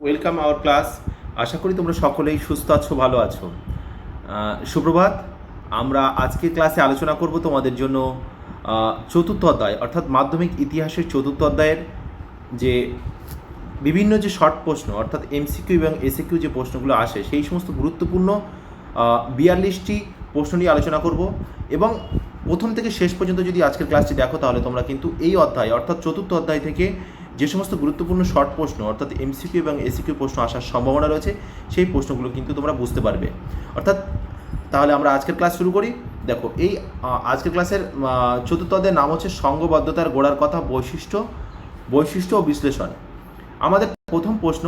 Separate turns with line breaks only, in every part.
Welcome our class আশা করি তোমরা সকলেই সুস্থ আছো, ভালো আছো। সুপ্রভাত, আমরা আজকের ক্লাসে আলোচনা করব তোমাদের জন্য চতুর্থ অধ্যায়, অর্থাৎ মাধ্যমিক ইতিহাসের চতুর্থ অধ্যায়ের যে বিভিন্ন যে শর্ট প্রশ্ন, অর্থাৎ এমসিকিউ এবং এসিকিউ যে প্রশ্নগুলো আসে, সেই সমস্ত গুরুত্বপূর্ণ বিয়াল্লিশটি প্রশ্ন নিয়ে আলোচনা করব। এবং প্রথম থেকে শেষ পর্যন্ত যদি আজকের ক্লাসটি দেখো, তাহলে তোমরা কিন্তু এই অধ্যায়, অর্থাৎ চতুর্থ অধ্যায় থেকে যে সমস্ত গুরুত্বপূর্ণ শর্ট প্রশ্ন অর্থাৎ এমসিকিউ এবং এসিকিউ প্রশ্ন আসার সম্ভাবনা রয়েছে সেই প্রশ্নগুলো কিন্তু তোমরা বুঝতে পারবে। অর্থাৎ তাহলে আমরা আজকের ক্লাস শুরু করি। দেখো এই আজকের ক্লাসের আহ, চতুর্থ অধ্যায়ের নাম হচ্ছে সঙ্গবদ্ধতার গোড়ার কথা বৈশিষ্ট্য বৈশিষ্ট্য ও বিশ্লেষণ। আমাদের প্রথম প্রশ্ন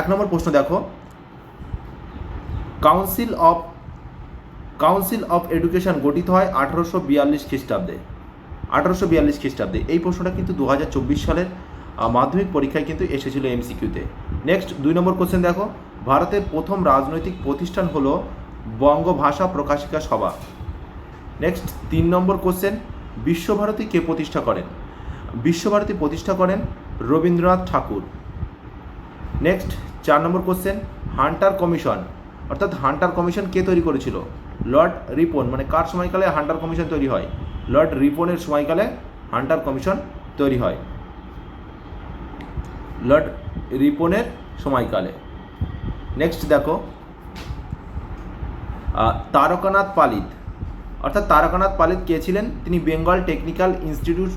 এক নম্বর প্রশ্ন দেখো। Council of council of education গঠিত হয় আঠারোশো বিয়াল্লিশ খ্রিস্টাব্দে। আঠারোশো বিয়াল্লিশ খ্রিস্টাব্দে। এই প্রশ্নটা কিন্তু দু হাজার চব্বিশ সালের মাধ্যমিক পরীক্ষায় কিন্তু এসেছিল এমসিকিউতে নেক্সট দুই নম্বর কোশ্চেন দেখো। ভারতের প্রথম রাজনৈতিক প্রতিষ্ঠান হলো বঙ্গভাষা প্রকাশিকা সভা। নেক্সট তিন নম্বর কোশ্চেন বিশ্বভারতী কে প্রতিষ্ঠা করেন? বিশ্বভারতী প্রতিষ্ঠা করেন রবীন্দ্রনাথ ঠাকুর। নেক্সট চার নম্বর কোশ্চেন হান্টার কমিশন। অর্থাৎ হান্টার কমিশন কে তৈরি করেছিল? লর্ড রিপন মানে কার সময়কালে হান্টার কমিশন তৈরি হয়? লর্ড রিপনের সময়কালে হান্টার কমিশন তৈরি হয়। লর্ড রিপনের সময়কালে। নেক্সট দেখো। তারকানাথ পালিত। অর্থাৎ তারকানাথ পালিত কে ছিলেন? তিনি বেঙ্গল টেকনিক্যাল ইনস্টিটিউট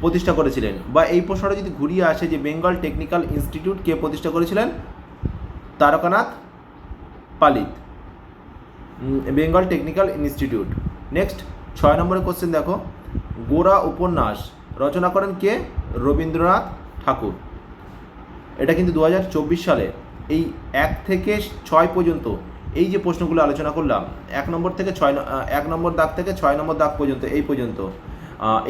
প্রতিষ্ঠা করেছিলেন। বা এই প্রশ্নটা যদি ঘুরিয়ে আসে যে বেঙ্গল টেকনিক্যাল ইনস্টিটিউট কে প্রতিষ্ঠা করেছিলেন? তারকানাথ পালিত। Bengal technical institute. নেক্সট ছয় নম্বরের কোশ্চেন দেখো। গোরা উপন্যাস, রচনা করেন কে? রবীন্দ্রনাথ ঠাকুর। এটা কিন্তু দু হাজার চব্বিশ সালে। এই এক থেকে ছয় পর্যন্ত এই যে প্রশ্নগুলো আলোচনা করলাম, এক নম্বর থেকে ছয় এক নম্বর দাগ থেকে ছয় নম্বর দাগ পর্যন্ত, এই পর্যন্ত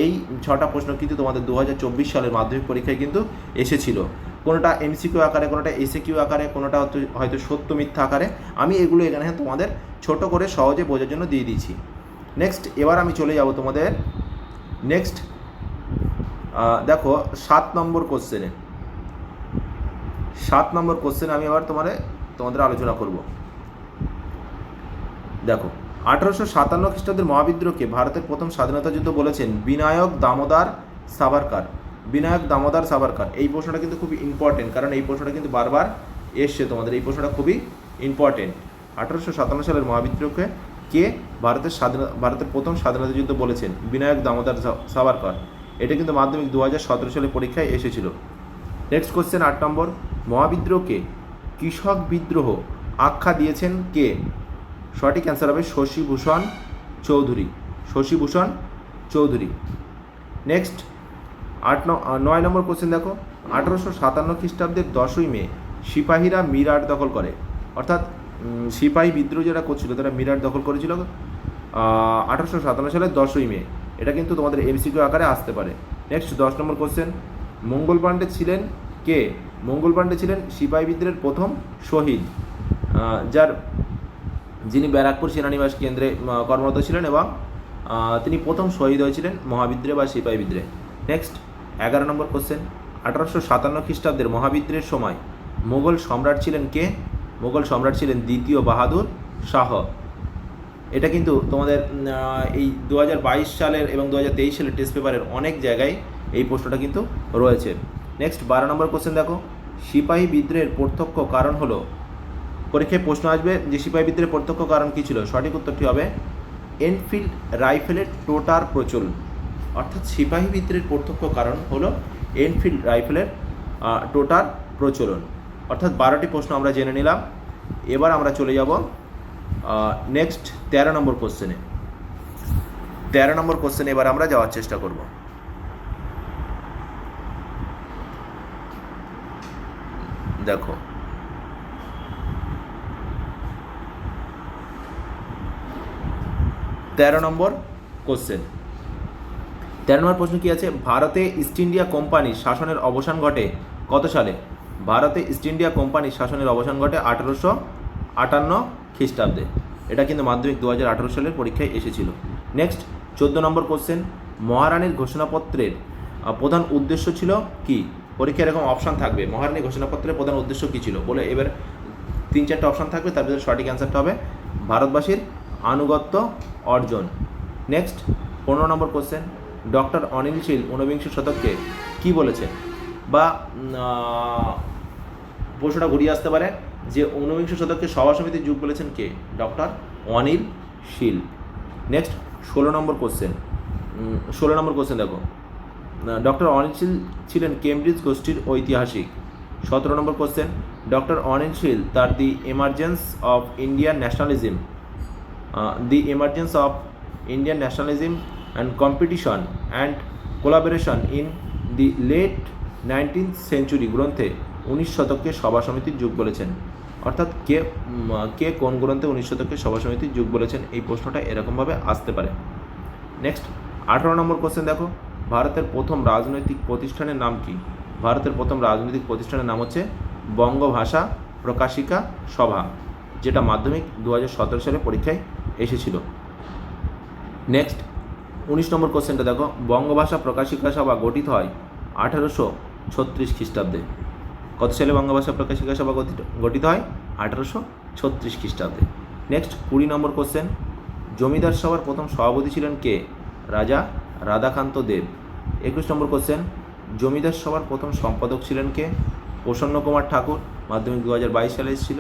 এই ছটা প্রশ্ন কিন্তু তোমাদের দু হাজার চব্বিশ সালের মাধ্যমিক পরীক্ষায় কিন্তু এসেছিল। কোনোটা এমসিকিউ আকারে, কোনোটা এসিকিউ আকারে, কোনোটা হয়তো হয়তো সত্য মিথ্যা আকারে। আমি এগুলো এখানে তোমাদের ছোট করে সহজে বোঝার জন্য দিয়ে দিয়েছি। নেক্সট এবার আমি চলে যাব তোমাদের নেক্সট দেখো, সাত নম্বর কোশ্চেনে সাত নম্বর কোশ্চেন আমি আবার তোমাদের তোমাদের আলোচনা করব। দেখো, আঠারোশো সাতান্ন খ্রিস্টাব্দের মহাবিদ্রোহকে ভারতের প্রথম স্বাধীনতা যুদ্ধ বলেছেন বিনায়ক দামোদার সাভারকার। বিনায়ক দামোদার সাভারকার। এই প্রশ্নটা কিন্তু খুবই ইম্পর্টেন্ট কারণ এই প্রশ্নটা কিন্তু বারবার এসছে তোমাদের। এই প্রশ্নটা খুবই ইম্পর্টেন্ট আঠারোশো সাতান্ন সালের মহাবিদ্রোহকে কে ভারতের স্বাধীনতা ভারতের প্রথম স্বাধীনতা যুদ্ধ বলেছেন বিনায়ক দামোদর সাভারকর। এটা কিন্তু মাধ্যমিক দু হাজার সতেরো সালে পরীক্ষায় এসেছিল। নেক্সট কোশ্চেন আট নম্বর। মহাবিদ্রোহকে কৃষক বিদ্রোহ আখ্যা দিয়েছেন কে? সঠিক অ্যান্সার হবে শশীভূষণ চৌধুরী। শশীভূষণ চৌধুরী। নেক্সট আট নয় নম্বর কোশ্চেন দেখো। আঠারোশো সাতান্ন খ্রিস্টাব্দের দশই মে সিপাহীরা মিরাট দখল করে। অর্থাৎ সিপাহী বিদ্রোহ যারা করছিল তারা মিরাট দখল করেছিল আঠারোশো সাতান্ন সালের দশই মে। এটা কিন্তু তোমাদের এমসিকিউ আকারে আসতে পারে। নেক্সট দশ নম্বর কোশ্চেন মঙ্গল পাণ্ডে ছিলেন কে? মঙ্গল পাণ্ডে ছিলেন সিপাহী বিদ্রোহের প্রথম শহীদ যার যিনি ব্যারাকপুর সেনানিবাস কেন্দ্রে কর্মরত ছিলেন এবং তিনি প্রথম শহীদ হয়েছিলেন মহাবিদ্রোহে বা সিপাহী বিদ্রোহে। নেক্সট এগারো নম্বর কোশ্চেন আঠারোশো সাতান্ন খ্রিস্টাব্দের মহাবিদ্রোহের সময় মোগল সম্রাট ছিলেন কে? মোগল সম্রাট ছিলেন দ্বিতীয় বাহাদুর শাহ। এটা কিন্তু তোমাদের এই দু হাজার বাইশ সালের এবং দু হাজার তেইশ সালের টেস্ট পেপারের অনেক জায়গায় এই প্রশ্নটা কিন্তু রয়েছে। নেক্সট বারো নম্বর কোশ্চেন দেখো। সিপাহী বিদ্রোহের প্রত্যক্ষ কারণ হলো? পরীক্ষায় প্রশ্ন আসবে যে সিপাহী বিদ্রোহের প্রত্যক্ষ কারণ কী ছিল? সঠিক উত্তরটি হবে এনফিল্ড রাইফেলের টোটার প্রচলন অর্থাৎ সিপাহী বিদ্রোহের প্রত্যক্ষ কারণ হলো এনফিল্ড রাইফেলের টোটার প্রচলন। অর্থাৎ বারোটি প্রশ্ন আমরা জেনে নিলাম। এবার আমরা চলে যাব নেক্সট তেরো নম্বর কোশ্চেনে তেরো নম্বর কোশ্চেনে এবার আমরা যাওয়ার চেষ্টা করব। দেখো। তেরো নম্বর কোশ্চেন তেরো নম্বর প্রশ্ন কি আছে? ভারতে ইস্ট ইন্ডিয়া কোম্পানির শাসনের অবসান ঘটে কত সালে? ভারতে ইস্ট ইন্ডিয়া কোম্পানির শাসনের অবসান ঘটে আঠারোশো আটান্ন খ্রিস্টাব্দে। এটা কিন্তু মাধ্যমিক দু হাজার আঠারো সালের পরীক্ষায় এসেছিল। নেক্সট চোদ্দ নম্বর কোশ্চেন মহারানীর ঘোষণাপত্রের প্রধান উদ্দেশ্য ছিল কি? পরীক্ষায় এরকম অপশান থাকবে। মহারানী ঘোষণাপত্রের প্রধান উদ্দেশ্য কী ছিল? বলে এবার তিন চারটে অপশান থাকবে, তার ভিতরে সঠিক অ্যান্সারটা হবে ভারতবাসীর আনুগত্য অর্জন। নেক্সট পনেরো নম্বর কোশ্চেন ডক্টর অনিল শীল ঊনবিংশ শতককে কি বলেছেন বা প্রশ্নটা ঘুরিয়ে আসতে পারে যে ঊনবিংশ শতককে সভা সমিতির যুগ বলেছেন কে? ডক্টর অনিল শীল। নেক্সট ষোলো নম্বর কোশ্চেন ষোলো নম্বর কোশ্চেন দেখো। ডক্টর অনিল শীল ছিলেন কেমব্রিজ গোষ্ঠীর ঐতিহাসিক। সতেরো নম্বর কোশ্চেন ডক্টর অনিল শীল, তার the emergence of Indian nationalism the emergence of Indian nationalism and competition and collaboration in the late nineteenth century গ্রন্থে উনিশ শতককে সভা সমিতির যুগ বলেছেন। অর্থাৎ কে কে কোন গ্রন্থে উনিশ শতককে সভা সমিতির যুগ বলেছেন এই প্রশ্নটা এরকমভাবে আসতে পারে। নেক্সট আঠারো নম্বর কোশ্চেন দেখো। ভারতের প্রথম রাজনৈতিক প্রতিষ্ঠানের নাম কি? ভারতের প্রথম রাজনৈতিক প্রতিষ্ঠানের নাম হচ্ছে বঙ্গভাষা প্রকাশিকা সভা, যেটা মাধ্যমিক দু হাজার সতেরো সালে পরীক্ষায় এসেছিল। নেক্সট উনিশ নম্বর কোশ্চেনটা দেখো। বঙ্গভাষা প্রকাশিকা সভা গঠিত হয় আঠারোশো ছত্রিশ খ্রিস্টাব্দে। কত সালে বঙ্গভাষা প্রকাশিকা সভা গঠিত- গঠিত হয়? আঠারোশো ছত্রিশ খ্রিস্টাব্দে। নেক্সট কুড়ি নম্বর কোশ্চেন জমিদার সভার প্রথম সভাপতি ছিলেন কে? রাজা রাধাকান্ত দেব। একুশ নম্বর কোশ্চেন জমিদার সভার প্রথম সম্পাদক ছিলেন কে? প্রসন্ন কুমার ঠাকুর, মাধ্যমিক দু হাজার বাইশ সালে এসেছিল।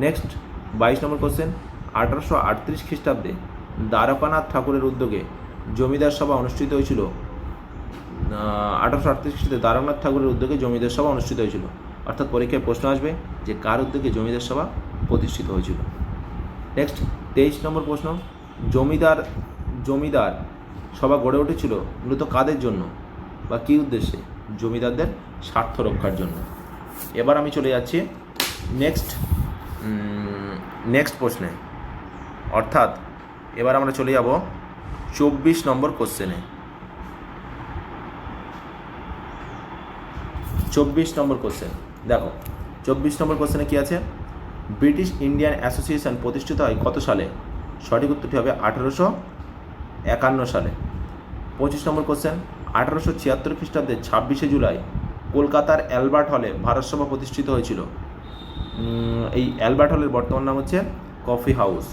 নেক্সট বাইশ নম্বর কোশ্চেন আঠারোশো আটত্রিশ খ্রিস্টাব্দে দ্বারকানাথ ঠাকুরের উদ্যোগে জমিদার সভা অনুষ্ঠিত হয়েছিল। আঠারোশো আটত্রিশ খ্রিস্টাব্দে দ্বারকানাথ ঠাকুরের উদ্যোগে জমিদার সভা অনুষ্ঠিত হয়েছিল। অর্থাৎ পরীক্ষায় প্রশ্ন আসবে যে কার উদ্যোগে জমিদার সভা প্রতিষ্ঠিত হয়েছিল। নেক্সট তেইশ নম্বর প্রশ্ন, জমিদার জমিদার সভা গড়ে উঠেছিল মূলত কাদের জন্য বা কী উদ্দেশ্যে? জমিদারদের স্বার্থ রক্ষার জন্য। এবার আমি চলে যাচ্ছি নেক্সট নেক্সট প্রশ্নে। অর্থাৎ, এবার আমরা চলে যাব চব্বিশ নম্বর কোশ্চেনে চব্বিশ নম্বর কোশ্চেন দেখো চব্বিশ নম্বর কোশ্চেনে কী আছে? ব্রিটিশ ইন্ডিয়ান অ্যাসোসিয়েশন প্রতিষ্ঠিত হয় কত সালে? সঠিক উত্তরটি হবে আঠেরোশো একান্ন সালে। পঁচিশ নম্বর কোশ্চেন আঠারোশো ছিয়াত্তর খ্রিস্টাব্দে ছাব্বিশে জুলাই কলকাতার অ্যালবার্ট হলে ভারতসভা প্রতিষ্ঠিত হয়েছিল। এই অ্যালবার্ট হলের বর্তমান নাম হচ্ছে কফি হাউস।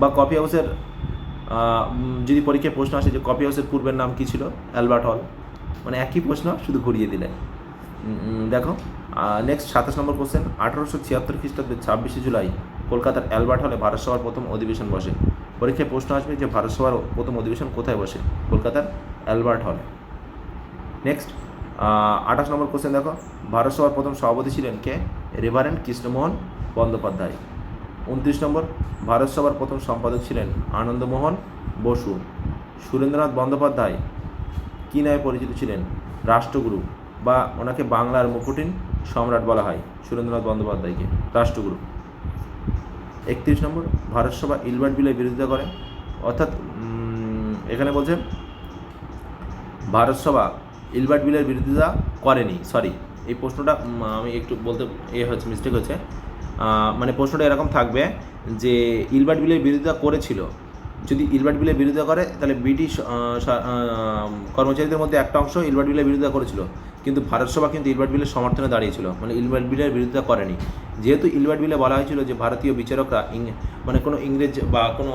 বা কফি হাউসের যদি পরীক্ষায় প্রশ্ন আসে যে কফি হাউসের পূর্বের নাম কী ছিল? অ্যালবার্ট হল। মানে একই প্রশ্ন শুধু ঘুরিয়ে দিলে। উম, উম, দেখো। নেক্সট সাতাশ নম্বর কোশ্চেন আঠারোশো ছিয়াত্তর খ্রিস্টাব্দে ছাব্বিশে জুলাই কলকাতার অ্যালবার্ট হলে ভারত সভার প্রথম অধিবেশন বসে। পরীক্ষায় প্রশ্ন আসবে যে ভারত সভার প্রথম অধিবেশন কোথায় বসে? কলকাতার অ্যালবার্ট হলে। নেক্সট আঠাশ নম্বর কোশ্চেন দেখো। ভারত সভার প্রথম সভাপতি ছিলেন কে? রেভারেন্ট কৃষ্ণমোহন বন্দ্যোপাধ্যায়। উনত্রিশ নম্বর, ভারত সভার প্রথম সম্পাদক ছিলেন আনন্দমোহন বসু। সুরেন্দ্রনাথ বন্দ্যোপাধ্যায় কী নামে পরিচিত ছিলেন? রাষ্ট্রগুরু। বা ওনাকে বাংলার মুকুটিন সম্রাট বলা হয়, সুরেন্দ্রনাথ বন্দ্যোপাধ্যায়কে, রাষ্ট্রগুরু। একত্রিশ নম্বর ভারতসভা ইলবার্ট বিলের বিরোধিতা করে। অর্থাৎ এখানে বলছে, ভারত সভা ইলবার্ট বিলের বিরোধিতা করেনি সরি এই প্রশ্নটা আমি একটু বলতে, এ হচ্ছে মিস্টেক হচ্ছে। মানে প্রশ্নটা এরকম থাকবে যে ইলবার্ট বিলের বিরোধিতা করেছিল। যদি ইলবার্ট বিলের বিরোধিতা করে, তাহলে ব্রিটিশ কর্মচারীদের মধ্যে একটা অংশ ইলবার্ট বিলের বিরোধিতা করেছিল। কিন্তু ভারত সভা কিন্তু ইলবার্ট বিলের সমর্থনে দাঁড়িয়েছিল। মানে ইলবার্ট বিলের বিরোধিতা করেনি। যেহেতু ইলবার্ট বিলে বলা হয়েছিল যে ভারতীয় বিচারকরা মানে কোনো ইংরেজ বা কোনো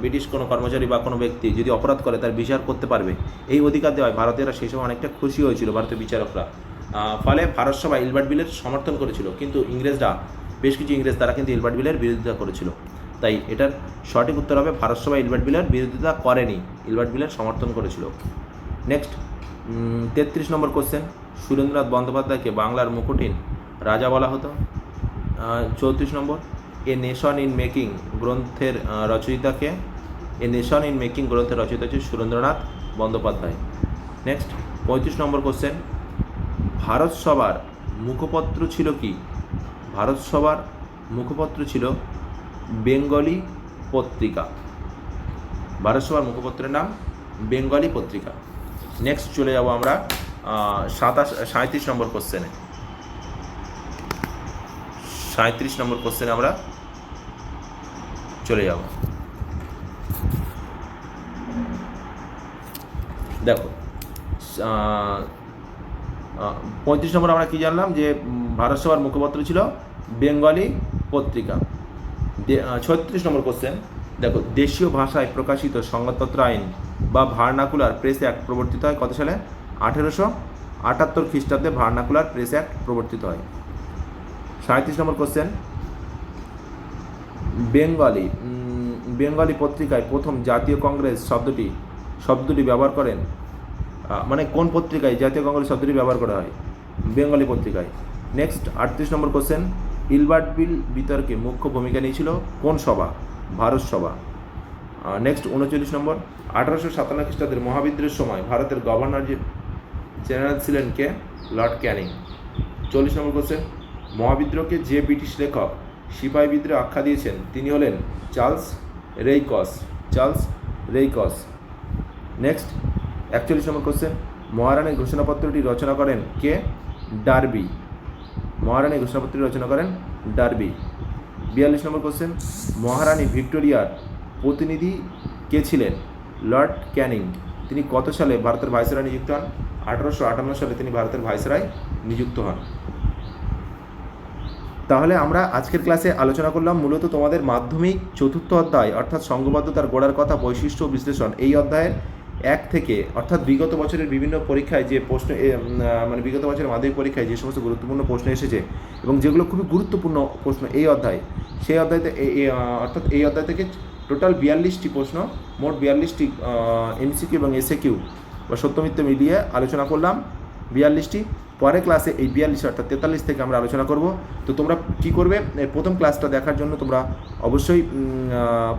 ব্রিটিশ কোনো কর্মচারী বা কোনো ব্যক্তি যদি অপরাধ করে, তার বিচার করতে পারবে। এই অধিকার দেওয়ায় ভারতীয়রা সেই সময় অনেকটা খুশি হয়েছিল ভারতীয় বিচারকরা। ফলে ভারত সভা ইলবার্ট বিলের সমর্থন করেছিল। কিন্তু ইংরেজরা, বেশ কিছু ইংরেজ তারা কিন্তু ইলবার্ট বিলের বিরোধিতা করেছিল। তাই এটার সঠিক উত্তর হবে ভারত সভা ইলবার্ট বিলের বিরোধিতা করেনি। ইলবার্ট বিলের সমর্থন করেছিল। নেক্সট। তেত্রিশ নম্বর কোশ্চেন সুরেন্দ্রনাথ বন্দ্যোপাধ্যায়কে বাংলার মুকুটিন রাজা বলা হতো। চৌত্রিশ নম্বর, এ নেশন ইন মেকিং গ্রন্থের রচয়িতাকে, এ নেশন ইন মেকিং গ্রন্থের রচয়িতা হচ্ছে সুরেন্দ্রনাথ বন্দ্যোপাধ্যায়। নেক্সট পঁয়ত্রিশ নম্বর কোশ্চেন ভারত সভার মুখপত্র ছিল কি? ভারত সভার মুখপত্র ছিল বেঙ্গলি পত্রিকা। ভারত সভার মুখপত্রের নাম বেঙ্গলি পত্রিকা। নেক্সট চলে যাব আমরা সাতাশ সাঁত্রিশ নম্বর কোশ্চেনে সাঁত্রিশ নম্বর কোশ্চেনে আমরা চলে যাব। দেখো পঁয়ত্রিশ নম্বর আমরা কি জানলাম যে উম, ভারত সভার মুখপত্র ছিল বেঙ্গলি পত্রিকা। ছত্রিশ নম্বর কোশ্চেন দেখো দেশীয় ভাষায় প্রকাশিত সংবাদপত্র আইন বা ভার্নাকুলার প্রেস অ্যাক্ট প্রবর্তিত হয় কত সালে? আঠেরোশো আটাত্তর খ্রিস্টাব্দে ভার্নাকুলার প্রেস অ্যাক্ট প্রবর্তিত হয়। সাঁত্রিশ নম্বর কোশ্চেন। বেঙ্গলি বেঙ্গলি পত্রিকায় প্রথম জাতীয় কংগ্রেস শব্দটি শব্দটি ব্যবহার করেন মানে কোন পত্রিকায় জাতীয় কংগ্রেস শব্দটি ব্যবহার করা হয়? বেঙ্গলি পত্রিকায়। নেক্সট, আটত্রিশ নম্বর কোশ্চেন। ইলবার্ট বিল বিতর্কে মুখ্য ভূমিকা নিয়েছিল কোন সভা? ভারত সভা। নেক্সট উনচল্লিশ নম্বর, আঠারোশো সাতান্ন খ্রিস্টাব্দের মহাবিদ্রোহের সময় ভারতের গভর্নর যে জেনারেল ছিলেন কে? লর্ড ক্যানিং চল্লিশ নম্বর কোশ্চেন মহাবিদ্রোহকে যে ব্রিটিশ লেখক সিপাহী বিদ্রোহ আখ্যা দিয়েছেন, তিনি হলেন Charles Raikes Charles Raikes. Next একচল্লিশ নম্বর কোশ্চেন মহারানীর ঘোষণাপত্রটি রচনা করেন কে? ডার্বি। মহারানী ঘোষণাপত্রটি রচনা করেন ডার্বি। বিয়াল্লিশ নম্বর কোশ্চেন মহারানী ভিক্টোরিয়ার প্রতিনিধি কে ছিলেন? Lord Canning. তিনি কত সালে ভারতের ভাইসরয় নিযুক্ত হন? আঠারোশো আটান্ন সালে তিনি ভারতের ভাইসরয় নিযুক্ত হন। তাহলে আমরা আজকের ক্লাসে আলোচনা করলাম মূলত তোমাদের মাধ্যমিক চতুর্থ অধ্যায় অর্থাৎ সংঘবদ্ধতার গোড়ার কথা বৈশিষ্ট্য বিশ্লেষণ এই অধ্যায়ের এক থেকে অর্থাৎ বিগত বছরের বিভিন্ন পরীক্ষায় যে প্রশ্ন মানে বিগত বছরের মাধ্যমিক পরীক্ষায় যে সমস্ত গুরুত্বপূর্ণ প্রশ্ন এসেছে এবং যেগুলো খুবই গুরুত্বপূর্ণ প্রশ্ন এই অধ্যায় সেই এ, অর্থাৎ এই অধ্যায় থেকে টোটাল বিয়াল্লিশটি প্রশ্ন, মোট বিয়াল্লিশটি এমসিকিউ এবং এসএ কিউ বা সত্যমিত্র মিলিয়ে আলোচনা করলাম। বিয়াল্লিশটি। পরের ক্লাসে এই বিয়াল্লিশ অর্থাৎ তেতাল্লিশ থেকে আমরা আলোচনা করব। তো তোমরা কি করবে? প্রথম ক্লাসটা দেখার জন্য তোমরা অবশ্যই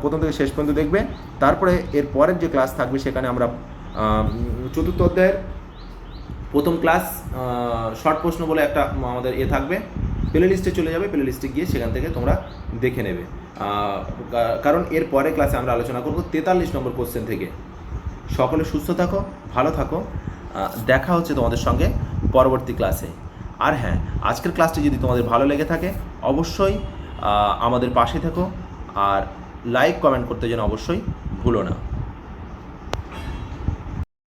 প্রথম থেকে শেষ পর্যন্ত দেখবে। তারপরে এর পরের যে ক্লাস থাকবে সেখানে আমরা চতুর্থ অধ্যায়ের প্রথম ক্লাস শর্ট প্রশ্ন বলে একটা আমাদের এ থাকবে। প্লে লিস্টে চলে যাবে প্লে লিস্টে গিয়ে সেখান থেকে তোমরা দেখে নেবে। কারণ এর পরে ক্লাসে আমরা আলোচনা করব তেতাল্লিশ নম্বর কোশ্চেন থেকে। সকলে সুস্থ থাকো, ভালো থাকো। দেখা হচ্ছে তোমাদের সঙ্গে পরবর্তী ক্লাসে আর হ্যাঁ আজকের ক্লাসটি যদি তোমাদের ভালো লেগে থাকে, অবশ্যই আমাদের পাশে থেকো। আর লাইক কমেন্ট করতে যেন অবশ্যই ভুলো না।